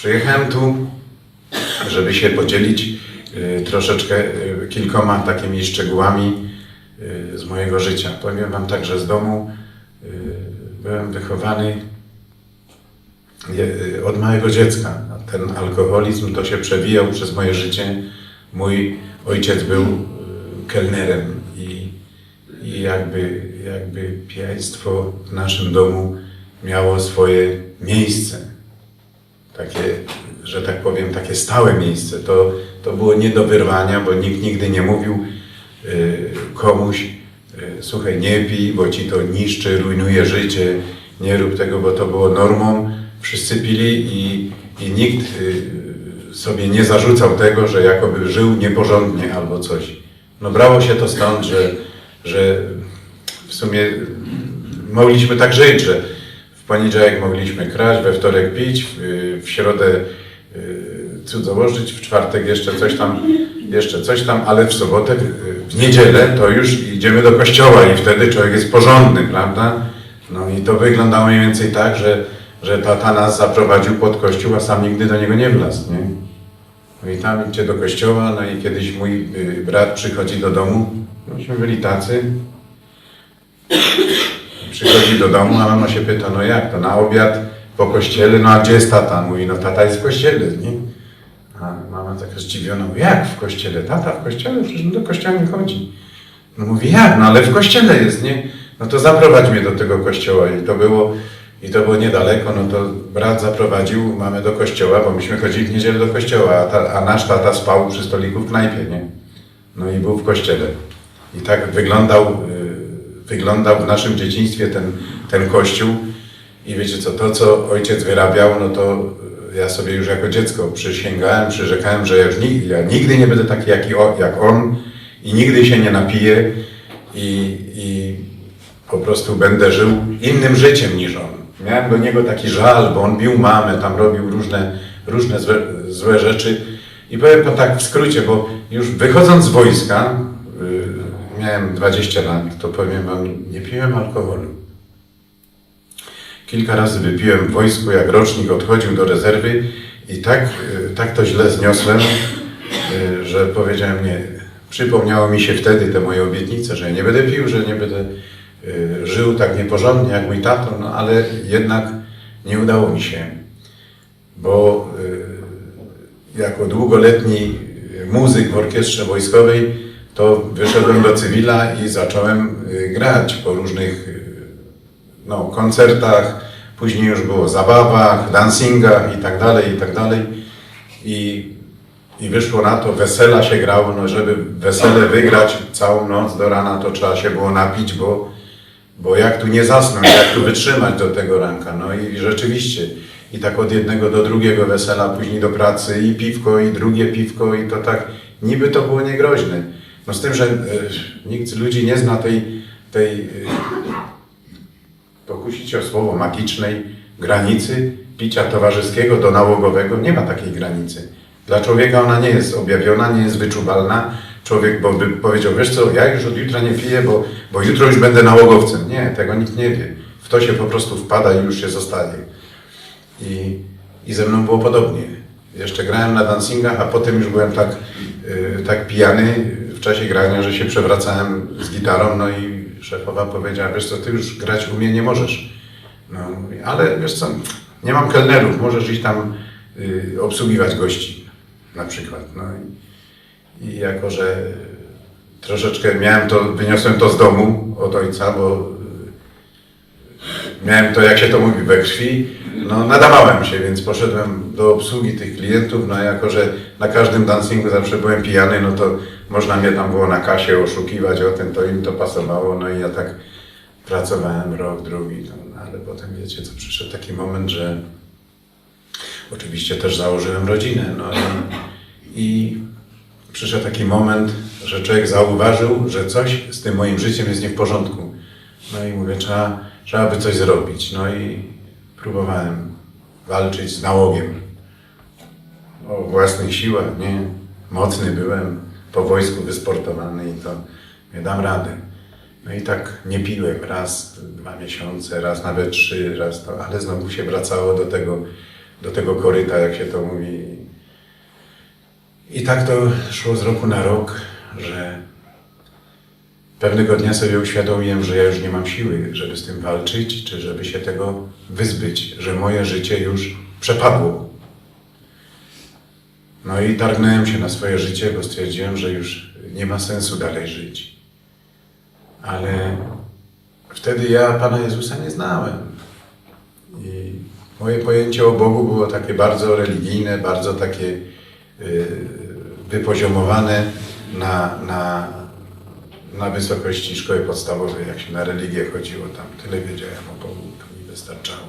Przyjechałem tu, żeby się podzielić y, troszeczkę y, kilkoma takimi szczegółami y, z mojego życia. Powiem Wam tak, że z domu byłem wychowany od małego dziecka. Ten alkoholizm to się przewijał przez moje życie. Mój ojciec był kelnerem i, i jakby, jakby pijaństwo w naszym domu miało swoje miejsce. Takie, że tak powiem, takie stałe miejsce. To, to było nie do wyrwania, bo nikt nigdy nie mówił y, komuś, y, słuchaj, nie pij, bo ci to niszczy, rujnuje życie, nie rób tego, bo to było normą. Wszyscy pili i, i nikt y, sobie nie zarzucał tego, że jakoby żył nieporządnie albo coś. No brało się to stąd, że, że w sumie mogliśmy tak żyć, że w poniedziałek mogliśmy kraść, we wtorek pić, w, środę y, cudzołożyć, w czwartek jeszcze coś tam, jeszcze coś tam, ale w sobotę, w, w niedzielę to już idziemy do kościoła i wtedy człowiek jest porządny, prawda? No i to wyglądało mniej więcej tak, że, że tata nas zaprowadził pod kościół, a sam nigdy do niego nie wlazł, nie? No i tam idzie do kościoła, no i kiedyś mój y, brat przychodzi do domu, myśmy byli tacy, przychodzi do domu, a mama się pyta, no jak to, na obiad po kościele, no a gdzie jest tata? Mówi, no tata jest w kościele, nie? A mama taka zdziwiona, mówi, jak w kościele? Tata w kościele? Przecież do kościoła nie chodzi. No mówi, jak? No ale w kościele jest, nie? No to zaprowadź mnie do tego kościoła i to było, i to było niedaleko, no to brat zaprowadził mamę do kościoła, bo myśmy chodzili w niedzielę do kościoła, a, ta, a nasz tata spał przy stoliku w knajpie, nie? No i był w kościele. I tak wyglądał, y, wyglądał w naszym dzieciństwie ten, ten kościół. I wiecie co, to co ojciec wyrabiał, no to y, ja sobie już jako dziecko przysięgałem, przyrzekałem, że ja, już nigdy, ja nigdy nie będę taki jak, jak on i nigdy się nie napiję i, i po prostu będę żył innym życiem niż on. Miałem do niego taki żal, bo on bił mamę, tam robił różne, różne złe, złe rzeczy. I powiem to tak w skrócie, bo już wychodząc z wojska, y, miałem 20 lat, to powiem wam, nie piłem alkoholu. Kilka razy wypiłem w wojsku, jak rocznik odchodził do rezerwy i tak, y, tak to źle zniosłem, y, że powiedziałem nie. Przypomniało mi się wtedy te moje obietnice, że nie będę pił, że nie będę y, żył tak nieporządnie jak mój tato, no ale jednak nie udało mi się, bo jako długoletni muzyk w orkiestrze wojskowej, to wyszedłem do cywila i zacząłem grać po różnych no, koncertach, później już było zabawach, dancingach i tak dalej, i tak dalej. I, I wyszło na to, wesela się grało, no żeby wesele wygrać całą noc do rana, to trzeba się było napić, bo, bo jak tu nie zasnąć, jak tu wytrzymać do tego ranka. No i rzeczywiście, i tak od jednego do drugiego wesela, później do pracy i piwko, i drugie piwko, i to tak, niby to było niegroźne. No z tym, że e, nikt z ludzi nie zna tej, tej pokusić o słowo magicznej granicy picia towarzyskiego do nałogowego. Nie ma takiej granicy. Dla człowieka ona nie jest objawiona, nie jest wyczuwalna. Człowiek bo by powiedział, wiesz co, ja już od jutra nie piję, bo, bo jutro już będę nałogowcem. Nie, tego nikt nie wie. W to się po prostu wpada i już się zostaje. I, i ze mną było podobnie. Jeszcze grałem na dancingach, a potem już byłem tak, y, tak pijany w czasie grania, że się przewracałem z gitarą, no i szefowa powiedziała, wiesz co, ty już grać u mnie nie możesz. No, ale wiesz co, nie mam kelnerów, możesz iść tam y, obsługiwać gości na przykład. No i, i jako, że troszeczkę miałem to, wyniosłem to z domu od ojca, bo miałem to, jak się to mówi, we krwi, no nadawałem się, więc poszedłem do obsługi tych klientów, no jako, że na każdym dancingu zawsze byłem pijany, no to można mnie tam było na kasie oszukiwać o tym, to im to pasowało, no i ja tak pracowałem rok, drugi, no, ale potem wiecie co, przyszedł taki moment, że oczywiście też założyłem rodzinę, no i, i przyszedł taki moment, że człowiek zauważył, że coś z tym moim życiem jest nie w porządku. No i mówię, trzeba, trzeba by coś zrobić. No i próbowałem walczyć z nałogiem. O własnych siłach, nie? Mocny byłem, po wojsku wysportowany i to nie dam radę. No i tak nie piłem raz, dwa miesiące, raz nawet trzy, raz to, ale znowu się wracało do tego, do tego koryta, jak się to mówi. I tak to szło z roku na rok, że pewnego dnia sobie uświadomiłem, że ja już nie mam siły, żeby z tym walczyć, czy żeby się tego wyzbyć, że moje życie już przepadło. No i targnąłem się na swoje życie, bo stwierdziłem, że już nie ma sensu dalej żyć. Ale wtedy ja Pana Jezusa nie znałem. I moje pojęcie o Bogu było takie bardzo religijne, bardzo takie y, wypoziomowane na, na, na wysokości szkoły podstawowej, jak się na religię chodziło, tam tyle wiedziałem o Bogu, to mi wystarczało.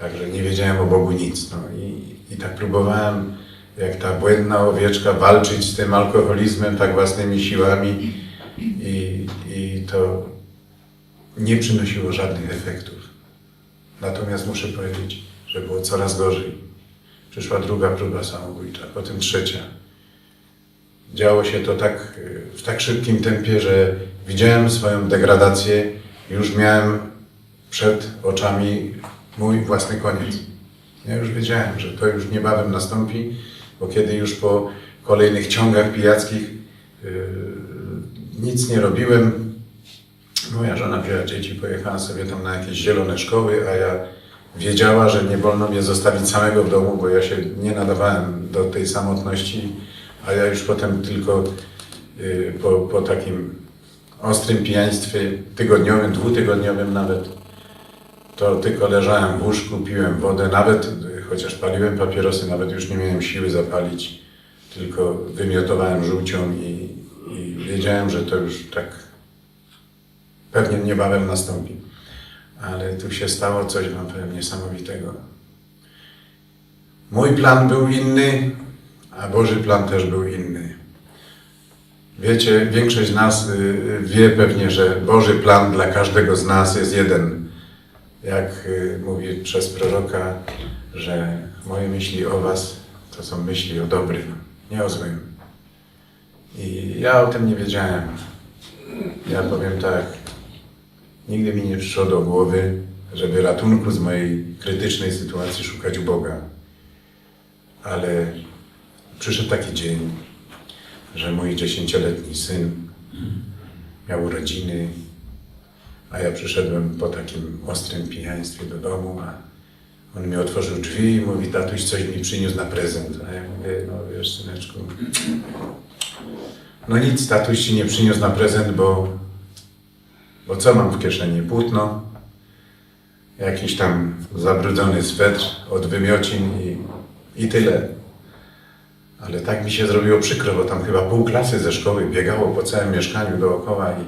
Także nie wiedziałem o Bogu nic. No i, i tak próbowałem, jak ta błędna owieczka, walczyć z tym alkoholizmem tak własnymi siłami i, i to nie przynosiło żadnych efektów. Natomiast muszę powiedzieć, że było coraz gorzej. Przyszła druga próba samobójcza, potem trzecia. Działo się to tak w tak szybkim tempie, że widziałem swoją degradację, już miałem przed oczami mój własny koniec. Ja już wiedziałem, że to już niebawem nastąpi, bo kiedy już po kolejnych ciągach pijackich yy, nic nie robiłem, moja żona wzięła dzieci, pojechała sobie tam na jakieś zielone szkoły, a ja wiedziała, że nie wolno mnie zostawić samego w domu, bo ja się nie nadawałem do tej samotności, a ja już potem tylko yy, po, po takim ostrym pijaństwie tygodniowym, dwutygodniowym nawet, to tylko leżałem w łóżku, piłem wodę, nawet y, chociaż paliłem papierosy, nawet już nie miałem siły zapalić, tylko wymiotowałem żółcią i, i wiedziałem, że to już tak pewnie niebawem nastąpi. Ale tu się stało coś, wam powiem, niesamowitego. Mój plan był inny, a Boży plan też był inny. Wiecie, większość z nas y, wie pewnie, że Boży plan dla każdego z nas jest jeden. Jak y, mówi przez proroka, że moje myśli o Was to są myśli o dobrym, nie o złym. I ja o tym nie wiedziałem. Ja powiem tak, nigdy mi nie przyszło do głowy, żeby ratunku z mojej krytycznej sytuacji szukać u Boga. Ale przyszedł taki dzień, że mój dziesięcioletni syn miał urodziny, a ja przyszedłem po takim ostrym pijaństwie do domu, a on mi otworzył drzwi i mówi, tatuś coś mi przyniósł na prezent. A ja mówię, no wiesz, syneczku, no nic, tatuś ci nie przyniósł na prezent, bo, bo co mam w kieszeni? Płótno, jakiś tam zabrudzony swetr od wymiocin i, i tyle. Ale tak mi się zrobiło przykro, bo tam chyba pół klasy ze szkoły biegało po całym mieszkaniu dookoła i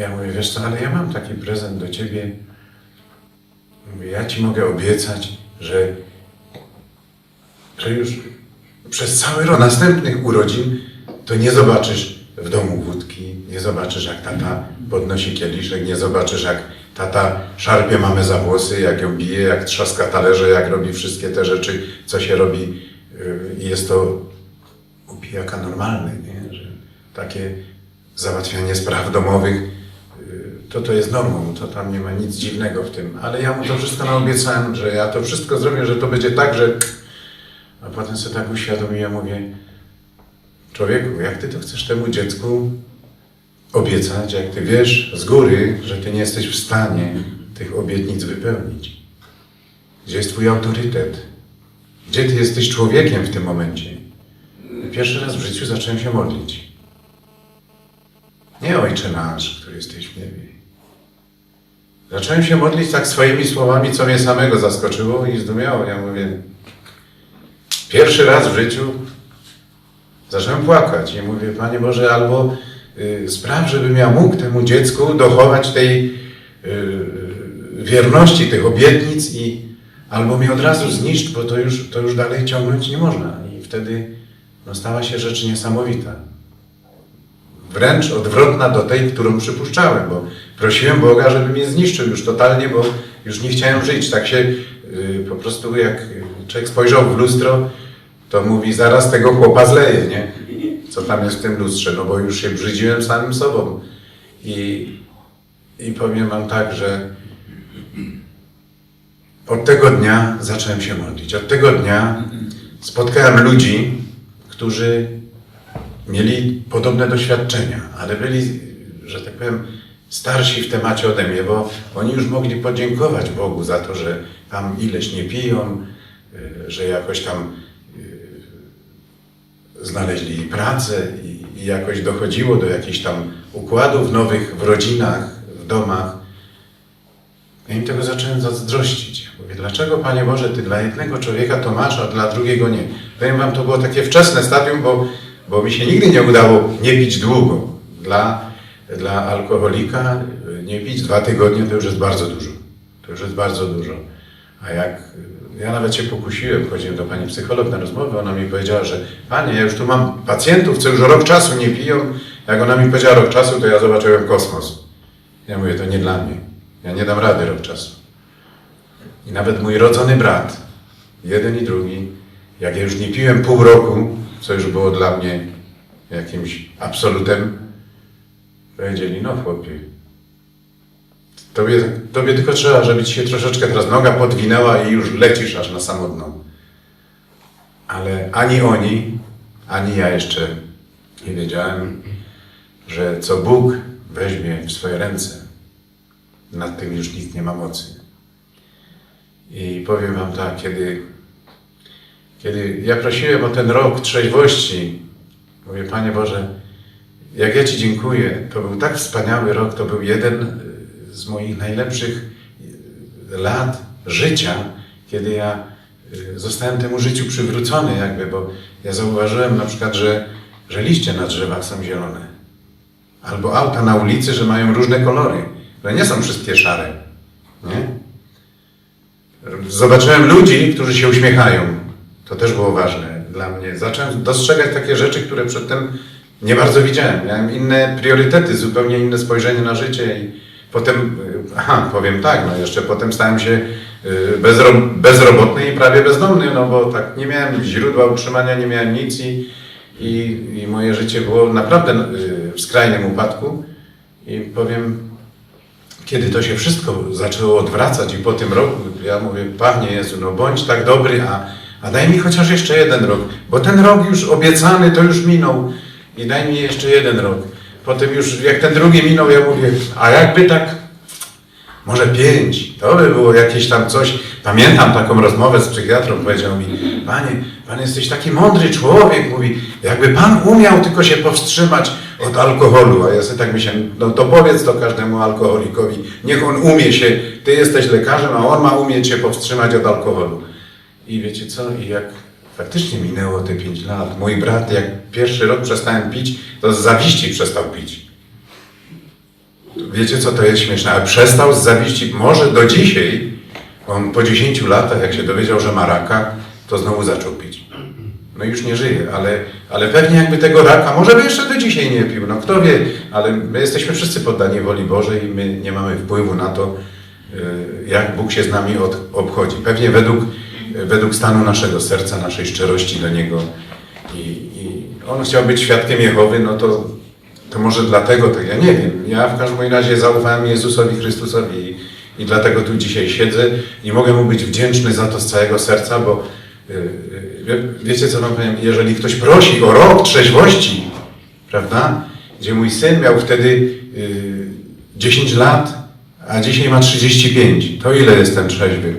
ja mówię, wiesz co, ale ja mam taki prezent do ciebie. Mówię, ja ci mogę obiecać, że, że już przez cały rok następnych urodzin to nie zobaczysz w domu wódki, nie zobaczysz jak tata podnosi kieliszek, nie zobaczysz jak tata szarpie mamy za włosy, jak ją bije, jak trzaska talerze, jak robi wszystkie te rzeczy, co się robi. yy, jest to u pijaka normalne, nie? że takie załatwianie spraw domowych yy, to to jest normą, to tam nie ma nic dziwnego w tym. Ale ja mu to wszystko naobiecałem, że ja to wszystko zrobię, że to będzie tak, że... A potem sobie tak uświadomiłem, mówię, człowieku, jak ty to chcesz temu dziecku obiecać, jak ty wiesz z góry, że ty nie jesteś w stanie tych obietnic wypełnić? Gdzie jest twój autorytet? Gdzie ty jesteś człowiekiem w tym momencie? Pierwszy raz w życiu zacząłem się modlić. Nie Ojcze nasz, który jesteś w niebie. Zacząłem się modlić tak swoimi słowami, co mnie samego zaskoczyło i zdumiało. Ja mówię, pierwszy raz w życiu zacząłem płakać i mówię, Panie Boże, albo y, spraw, żebym ja mógł temu dziecku dochować tej y, wierności, tych obietnic i albo mnie od razu zniszcz, bo to już, to już dalej ciągnąć nie można. I wtedy no, stała się rzecz niesamowita wręcz odwrotna do tej, którą przypuszczałem, bo prosiłem Boga, żeby mnie zniszczył już totalnie, bo już nie chciałem żyć. Tak się y, po prostu jak człowiek spojrzał w lustro, to mówi, zaraz tego chłopa zleje, nie? Co tam jest w tym lustrze, no bo już się brzydziłem samym sobą. I, i powiem wam tak, że od tego dnia zacząłem się modlić. Od tego dnia spotkałem ludzi, którzy mieli podobne doświadczenia, ale byli, że tak powiem, starsi w temacie ode mnie, bo oni już mogli podziękować Bogu za to, że tam ileś nie piją, y, że jakoś tam y, znaleźli pracę i, i jakoś dochodziło do jakichś tam układów nowych w rodzinach, w domach. Ja im tego zacząłem zazdrościć. Mówię, dlaczego Panie Boże, Ty dla jednego człowieka to masz, a dla drugiego nie? Powiem Wam, to było takie wczesne stadium, bo, bo mi się nigdy nie udało nie pić długo. Dla, dla alkoholika nie pić dwa tygodnie to już jest bardzo dużo. To już jest bardzo dużo. A jak ja nawet się pokusiłem, chodziłem do pani psycholog na rozmowę, ona mi powiedziała, że Panie, ja już tu mam pacjentów, co już rok czasu nie piją. Jak ona mi powiedziała rok czasu, to ja zobaczyłem kosmos. Ja mówię, to nie dla mnie. Ja nie dam rady rok czasu. I nawet mój rodzony brat, jeden i drugi, jak ja już nie piłem pół roku, co już było dla mnie jakimś absolutem, powiedzieli, no chłopie, tobie, tobie tylko trzeba, żeby ci się troszeczkę teraz noga podwinęła i już lecisz aż na samotną. Ale ani oni, ani ja jeszcze nie wiedziałem, że co Bóg weźmie w swoje ręce, nad tym już nikt nie ma mocy. I powiem Wam tak, kiedy, kiedy ja prosiłem o ten rok trzeźwości, mówię, Panie Boże, jak ja Ci dziękuję, to był tak wspaniały rok, to był jeden z moich najlepszych lat życia, kiedy ja y, zostałem temu życiu przywrócony jakby, bo ja zauważyłem na przykład, że, że liście na drzewach są zielone. Albo auta na ulicy, że mają różne kolory, że nie są wszystkie szare. Nie? Zobaczyłem ludzi, którzy się uśmiechają. To też było ważne dla mnie. Zacząłem dostrzegać takie rzeczy, które przedtem nie bardzo widziałem. Miałem inne priorytety, zupełnie inne spojrzenie na życie i potem, y, aha, powiem tak, no jeszcze potem stałem się y, bezro, bezrobotny i prawie bezdomny, no bo tak nie miałem źródła utrzymania, nie miałem nic i, i, i moje życie było naprawdę y, w skrajnym upadku. I powiem, kiedy to się wszystko zaczęło odwracać i po tym roku, ja mówię, Panie Jezu, no bądź tak dobry, a, a daj mi chociaż jeszcze jeden rok, bo ten rok już obiecany to już minął i daj mi jeszcze jeden rok. Potem już jak ten drugi minął, ja mówię, a jakby tak, może pięć, to by było jakieś tam coś. Pamiętam taką rozmowę z psychiatrą, powiedział mi, Panie, Pan jesteś taki mądry człowiek, mówi, jakby Pan umiał tylko się powstrzymać od alkoholu, a ja sobie tak myślę, no to powiedz to każdemu alkoholikowi, niech on umie się, Ty jesteś lekarzem, a on ma umieć się powstrzymać od alkoholu. I wiecie co, i jak faktycznie minęło te pięć lat, mój brat, jak pierwszy rok przestałem pić, to z zawiści przestał pić. Wiecie co to jest śmieszne, ale przestał z zawiści, może do dzisiaj, on po 10 latach, jak się dowiedział, że ma raka, to znowu zaczął pić. No już nie żyje, ale, ale pewnie jakby tego raka, może by jeszcze do dzisiaj nie pił, no kto wie, ale my jesteśmy wszyscy poddani woli Bożej i my nie mamy wpływu na to, y, jak Bóg się z nami od, obchodzi. Pewnie według, według stanu naszego serca, naszej szczerości do Niego. I, I on chciał być świadkiem Jehowy, no to, to może dlatego, to ja nie wiem. Ja w każdym razie zaufałem Jezusowi Chrystusowi i, dlatego tu dzisiaj siedzę i mogę mu być wdzięczny za to z całego serca, bo y, y, wie, wiecie co wam powiem, jeżeli ktoś prosi o rok trzeźwości, prawda, gdzie mój syn miał wtedy y, 10 lat, a dzisiaj ma 35, to ile jestem trzeźwy?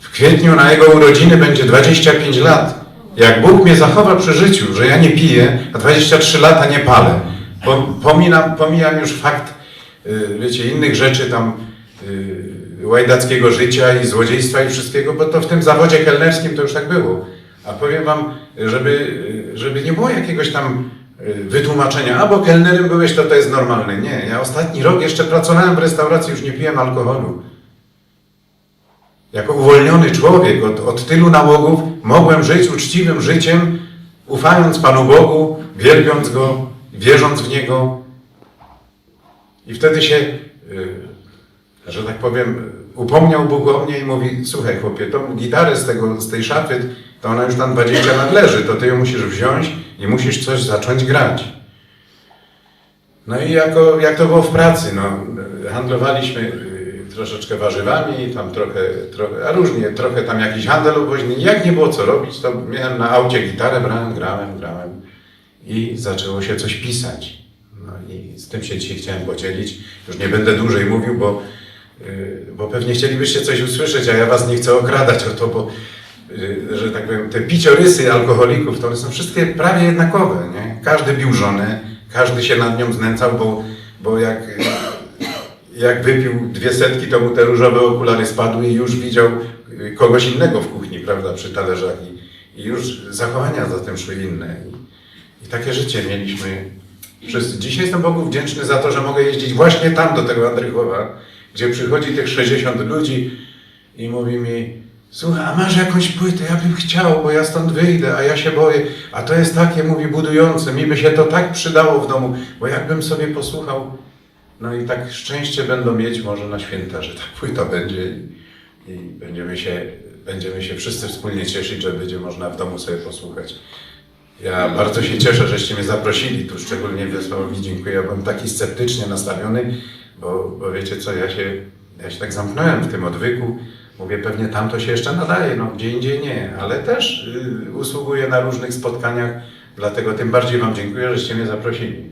W kwietniu na jego urodziny będzie 25 lat. Jak Bóg mnie zachowa przy życiu, że ja nie piję, a 23 lata nie palę, po- pominam, pomijam już fakt, y, wiecie, innych rzeczy tam y, łajdackiego życia i złodziejstwa i wszystkiego, bo to w tym zawodzie kelnerskim to już tak było. A powiem wam, żeby, y, żeby nie było jakiegoś tam y, wytłumaczenia, a bo kelnerem byłeś, to to jest normalne. Nie, ja ostatni rok jeszcze pracowałem w restauracji, już nie piłem alkoholu. Jako uwolniony człowiek od, od tylu nałogów mogłem żyć uczciwym życiem, ufając Panu Bogu, wielbiąc Go, wierząc w Niego. I wtedy się, y, że tak powiem, upomniał Bóg o mnie i mówi, słuchaj chłopie, tą gitarę z, tego, z tej szafy, to ona już tam 20 lat leży, to ty ją musisz wziąć i musisz coś zacząć grać. No i jako, jak to było w pracy, no, handlowaliśmy, y, troszeczkę warzywami, tam trochę, trochę, a różnie, trochę tam jakiś handel oboźny. Jak nie było co robić, to miałem na aucie gitarę, brałem, grałem, grałem i zaczęło się coś pisać. No i z tym się dzisiaj chciałem podzielić. Już nie będę dłużej mówił, bo, yy, bo pewnie chcielibyście coś usłyszeć, a ja was nie chcę okradać o to, bo yy, że tak powiem, te piciorysy alkoholików, to one są wszystkie prawie jednakowe, nie? Każdy bił żonę, każdy się nad nią znęcał, bo, bo jak, jak wypił dwie setki, to mu te różowe okulary spadły i już widział yy, kogoś innego w kuchni, prawda, przy talerzach i, i już zachowania za tym szły inne. I, i takie życie mieliśmy wszyscy. Dzisiaj jestem Bogu wdzięczny za to, że mogę jeździć właśnie tam do tego Andrychowa, gdzie przychodzi tych 60 ludzi i mówi mi Słuchaj, a masz jakąś płytę? Ja bym chciał, bo ja stąd wyjdę, a ja się boję. A to jest takie, mówi, budujące. Mi by się to tak przydało w domu, bo jakbym sobie posłuchał, no i tak szczęście będą mieć może na święta, że ta płyta będzie i, będziemy, się, będziemy się wszyscy wspólnie cieszyć, że będzie można w domu sobie posłuchać. Ja bardzo się cieszę, żeście mnie zaprosili, tu szczególnie Wiesławowi dziękuję. Ja byłem taki sceptycznie nastawiony, bo, bo wiecie co, ja się, ja się tak zamknąłem w tym odwyku. Mówię, pewnie tam to się jeszcze nadaje, no gdzie indziej nie, ale też y, usługuję na różnych spotkaniach, dlatego tym bardziej Wam dziękuję, żeście mnie zaprosili.